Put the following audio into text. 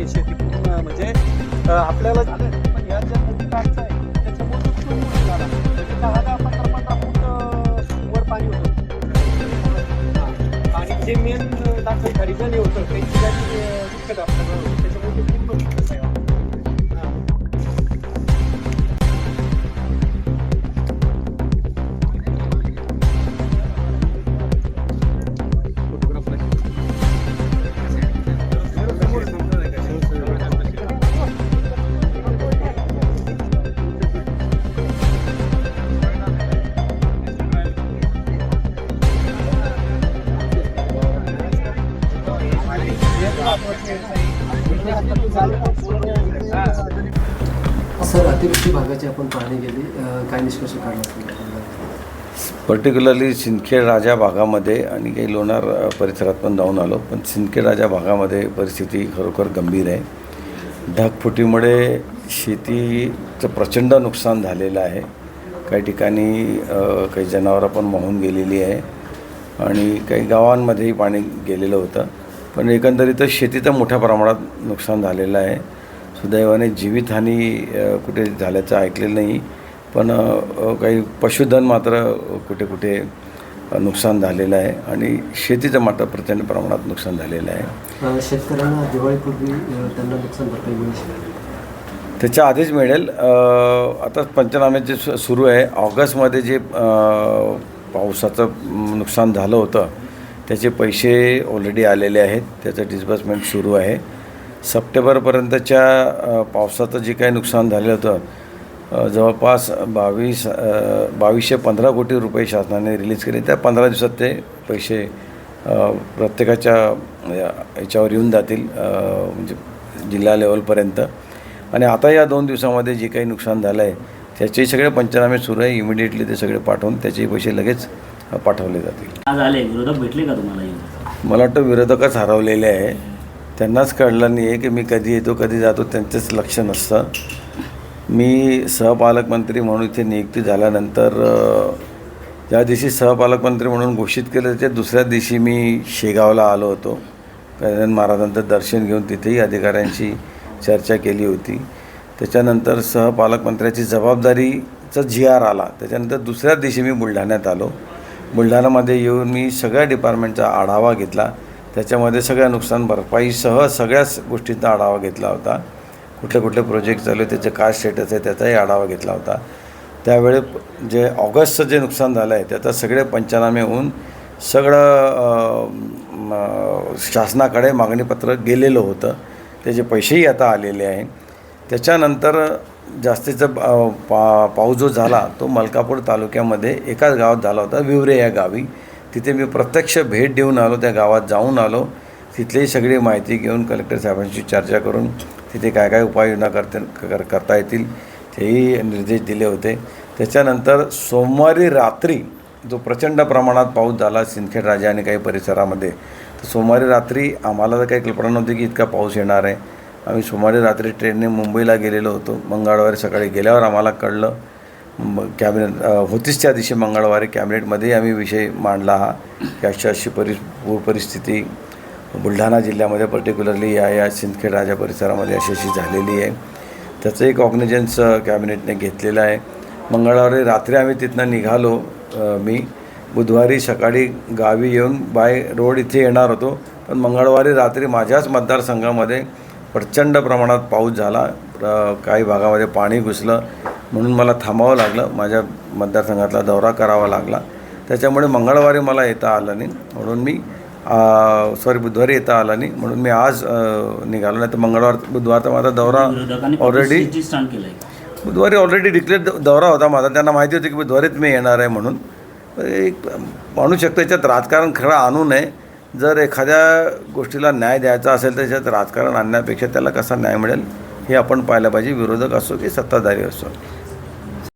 झाली शेती पूर्ण म्हणजे आपल्याला पाणी होतं. आणि जे मेन दाखल रिझन होतं त्यांची त्याची दुःख आपल्याला सर अतिवृष्टी भागाची आपण पाहणी केली. काय निष्कर्ष काढला पर्टिक्युलरली सिंदखेड राजा भागामध्ये आणि काही लोणार परिसरात पण जाऊन आलो. पण सिंदखेड राजा भागामध्ये परिस्थिती खरोखर गंभीर आहे. ढगफुटीमुळे शेतीचं प्रचंड नुकसान झालेलं आहे. काही ठिकाणी काही जनावरं पण वाहून गेलेली आहे. आणि काही गावांमध्येही पाणी गेलेलं होतं. पण एकंदरीतच शेतीचं मोठ्या प्रमाणात नुकसान झालेलं आहे. सुदैवाने जीवितहानी कुठे झाल्याचं ऐकलेलं नाही. पण काही पशुधन मात्र कुठे कुठे नुकसान झालेलं आहे आणि शेतीचं मात्र प्रचंड प्रमाणात नुकसान झालेलं आहे. शेतकऱ्यांना दिवाळीपूर्वी त्यांना नुकसान भरपाई मिळू शकेल त्याच्या आधीच मिळेल. आता पंचनामे जे सु- सुरू आहे ऑगस्टमध्ये जे पावसाचं नुकसान झालं होतं त्याचे पैसे ऑलरेडी आलेले आहेत. त्याचं डिस्बर्समेंट सुरू आहे. सप्टेंबरपर्यंतच्या पावसाचं जे काही नुकसान झालेलं होतं जवळपास बावीस बावीसशे पंधरा कोटी रुपये शासनाने रिलीज केले. त्या पंधरा दिवसात ते पैसे प्रत्येकाच्या या- याच्यावर येऊन जातील म्हणजे जिल्हा लेवलपर्यंत. आणि आता या दोन दिवसामध्ये जे काही नुकसान झालं आहे त्याचे सगळे पंचनामे सुरू आहे. इमिडिएटली ते सगळे पाठवून त्याचे पैसे लगेच पाठवले जातील. आज आले विरोधक भेटले का तुम्हाला मला वाटतं विरोधकच हरवलेले आहे. त्यांनाच कळलं नाही आहे की मी कधी येतो कधी जातो त्यांचंच लक्ष नसतं. मी सहपालकमंत्री म्हणून इथे नियुक्ती झाल्यानंतर ज्या दिवशी सहपालकमंत्री म्हणून घोषित केलं त्याच्या दुसऱ्या दिवशी मी शेगावला आलो होतो. गजानन महाराजांचं दर्शन घेऊन तिथेही अधिकाऱ्यांशी चर्चा केली होती. त्याच्यानंतर सहपालकमंत्र्याची जबाबदारीचा जी आर आला. त्याच्यानंतर दुसऱ्याच दिवशी मी बुलढाण्यात आलो. बुलढाण्यामध्ये येऊन मी सगळ्या डिपार्टमेंटचा आढावा घेतला. त्याच्यामध्ये सगळ्या नुकसान भरपाईसह सगळ्याच गोष्टींचा आढावा घेतला होता. कुठले कुठले प्रोजेक्ट चालू आहे त्याचे काय स्टेटस आहे त्याचाही आढावा घेतला होता. त्यावेळी जे ऑगस्टचं जे नुकसान झालं आहे त्याचा सगळे पंचनामे होऊन सगळं शासनाकडे मागणीपत्र गेलेलं होतं. त्याचे पैसेही आता आलेले आहे. त्याच्यानंतर जास्तीचा पा पाऊस जो झाला तो मलकापूर तालुक्यामध्ये एकाच गावात झाला होता विवरे या गावी. तिथे मी प्रत्यक्ष भेट देऊन आलो त्या गावात जाऊन आलो. तिथली सगळी माहिती घेऊन कलेक्टर साहेबांशी चर्चा करून तिथे काय काय उपाययोजना करते कर करता येतील तेही निर्देश दिले होते. त्याच्यानंतर सोमवारी रात्री जो प्रचंड प्रमाणात पाऊस झाला सिंदखेड राजा आणि काही परिसरामध्ये तर सोमवारी रात्री आम्हाला तर काही कल्पना नव्हती की इतका पाऊस येणार आहे. आम्ही सोमवारी रात्री ट्रेनने मुंबईला गेलेलो होतो. मंगळवारी सकाळी गेल्यावर आम्हाला कळलं कॅबिनेट होतीच त्या दिवशी मंगळवारी कॅबिनेटमध्ये आम्ही विषय मांडला हा. की अशी अशी परि पूर परिस्थिती बुलढाणा जिल्ह्यामध्ये पर्टिक्युलरली या या सिंदखेड राजा परिसरामध्ये अशी अशी झालेली आहे. त्याचं एक ऑग्निजन्स कॅबिनेटने घेतलेलं आहे. मंगळवारी रात्री आम्ही तिथनं निघालो मी. बुधवारी सकाळी गावी येऊन बाय रोड इथे येणार होतो. पण मंगळवारी रात्री माझ्याच मतदारसंघामध्ये प्रचंड प्रमाणात पाऊस झाला. काही भागामध्ये पाणी घुसलं. म्हणून मला थांबावं लागलं. माझ्या मतदारसंघातला दौरा करावा लागला. त्याच्यामुळे मंगळवारी मला येता आलं नाही. म्हणून मी सॉरी बुधवारी येता आला नाही. म्हणून मी आज निघालो. नाही तर मंगळवार बुधवारचा माझा दौरा ऑलरेडी बुधवारी ऑलरेडी डिक्लेअर दौरा होता माझा. त्यांना माहिती होती की बुधवारीच मी येणार आहे म्हणून. एक म्हणू शकतो याच्यात राजकारण खरं आणू नये. जर एखाद्या गोष्टीला न्याय द्यायचा असेल तर त्याच्यात राजकारण आणण्यापेक्षा त्याला कसा न्याय मिळेल हे आपण पाहायला पाहिजे. विरोधक असो की सत्ताधारी असो.